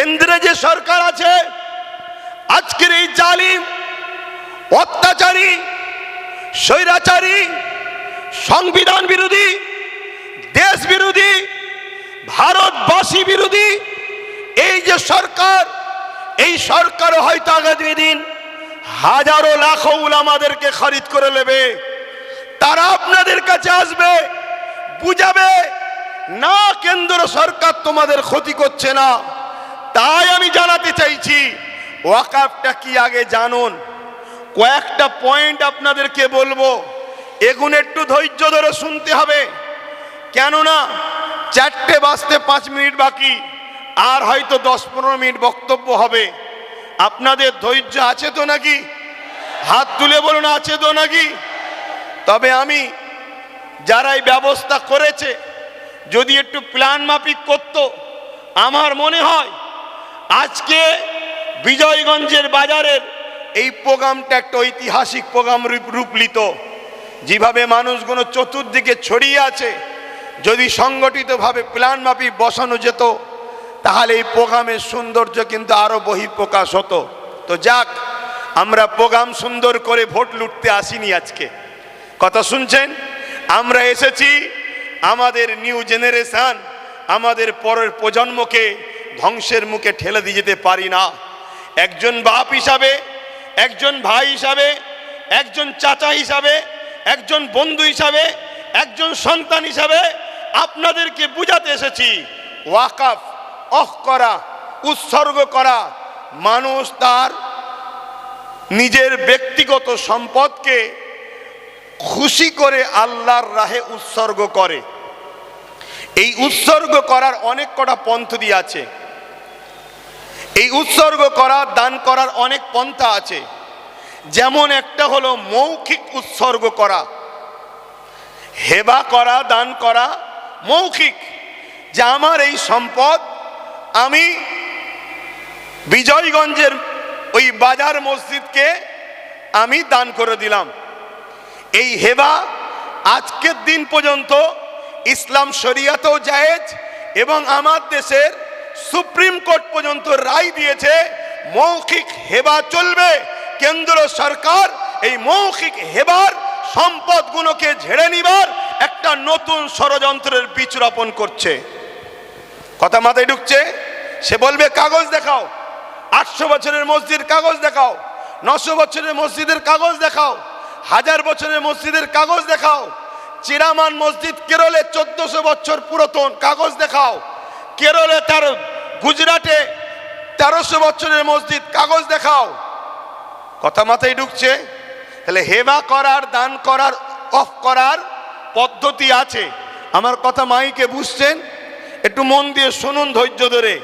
কেন্দ্রে যে সরকার আছে, আজকের এই জালিম, অত্যাচারী, স্বৈরাচারী, সংবিধান বিরোধী, দেশ বিরোধী, ভারতবাসী বিরোধী, এই যে সরকার, এই সরকার হয়তো আগামী দিন হাজারো লাখো উলামাদেরকে খরিদ করে নেবে। তারা আপনাদের কাছে আসবে, বুঝাবে, না, কেন্দ্র সরকার তোমাদের ক্ষতি করছে না। জানাতে চাইছি ওয়াকাফটা কি আগে জানুন। কয়েকটা পয়েন্ট আপনাদেরকে বলব, এগুন একটু ধৈর্য ধরে শুনতে হবে। কেননা, চারটে বাজতে পাঁচ মিনিট বাকি, আর হয়তো দশ পনেরো মিনিট বক্তব্য হবে। আপনাদের ধৈর্য আছে তো নাকি? হাত তুলে বলুন, আছে তো নাকি? তবে আমি, যারা এই ব্যবস্থা করেছে, যদি একটু প্ল্যান মাফিক করত, আমার মনে হয় আজকে বিজয়গঞ্জের বাজারের এই প্রোগ্রামটা একটা ঐতিহাসিক প্রোগ্রাম রূপ- রূপ নিত যেভাবে মানুষগুলো চতুর্দিকে ছড়িয়ে আছে, যদি সংগঠিতভাবে প্ল্যান মাফিক বসানো যেত, তাহলে এই প্রোগ্রামের সৌন্দর্য কিন্তু আরও বহিঃপ্রকাশ হতো। তো যাক, আমরা প্রোগ্রাম সুন্দর করে ভোট লুটতে আসিনি আজকে। কথা শুনছেন? আমরা এসেছি আমাদের নিউ জেনারেশন আমাদের পরের প্রজন্মকে ধ্বংসের মুখে ঠেলে দিয়ে যেতে পারি না। একজন বাপ হিসাবে, একজন ভাই হিসাবে, একজন চাচা হিসাবে, একজন বন্ধু হিসাবে, একজন সন্তান হিসাবে আপনাদেরকে বুঝাতে এসেছি, ওয়াকাফ অফ করা, উৎসর্গ করা মানুষ তার নিজের ব্যক্তিগত সম্পদকে খুশি করে আল্লাহর রাহে উৎসর্গ করে। এই উৎসর্গ করার অনেক কটা পন্থী আছে। এই উৎসর্গ করা, দান করার অনেক পন্থা আছে। যেমন একটা হলো মৌখিক উৎসর্গ করা। হেবা করা, দান করা মৌখিক। যে আমার এই সম্পদ, আমি বিজয়গঞ্জের ওই বাজার মসজিদকে আমি দান করে দিলাম। এই হেবা আজকের দিন পর্যন্ত ইসলাম শরিয়াতেও জায়েজ এবং আমার দেশের সুপ্রিম কোর্ট পর্যন্ত রায় দিয়েছে, মৌখিক হেবা চলবে। কেন্দ্র সরকার এই মৌখিক হেবার সম্পদগুলোকে ঝেড়ে নিবার একটা নতুন ষড়যন্ত্রের বীজ রোপণ করছে। কথা মাথায় ঢুকছে? সে বলবে, কাগজ দেখাও। আটশো বছরের মসজিদ কাগজ দেখাও। নশো বছরের মসজিদের কাগজ দেখাও। হাজার বছরের মসজিদের কাগজ দেখাও। চিরামান মসজিদ কেরলে চোদ্দশো বছর পুরাতন কাগজ দেখাও। কেরলে তার গুজরাটে তেরোশো বছরের মসজিদ কাগজ দেখাও। কথা মাথায় ঢুকছে? তাহলে হেবা করার, দান করার, অফ করার পদ্ধতি আছে। আমার কথা মাইকে বুঝছেন? একটু মন দিয়ে শুনুন ধৈর্য ধরে।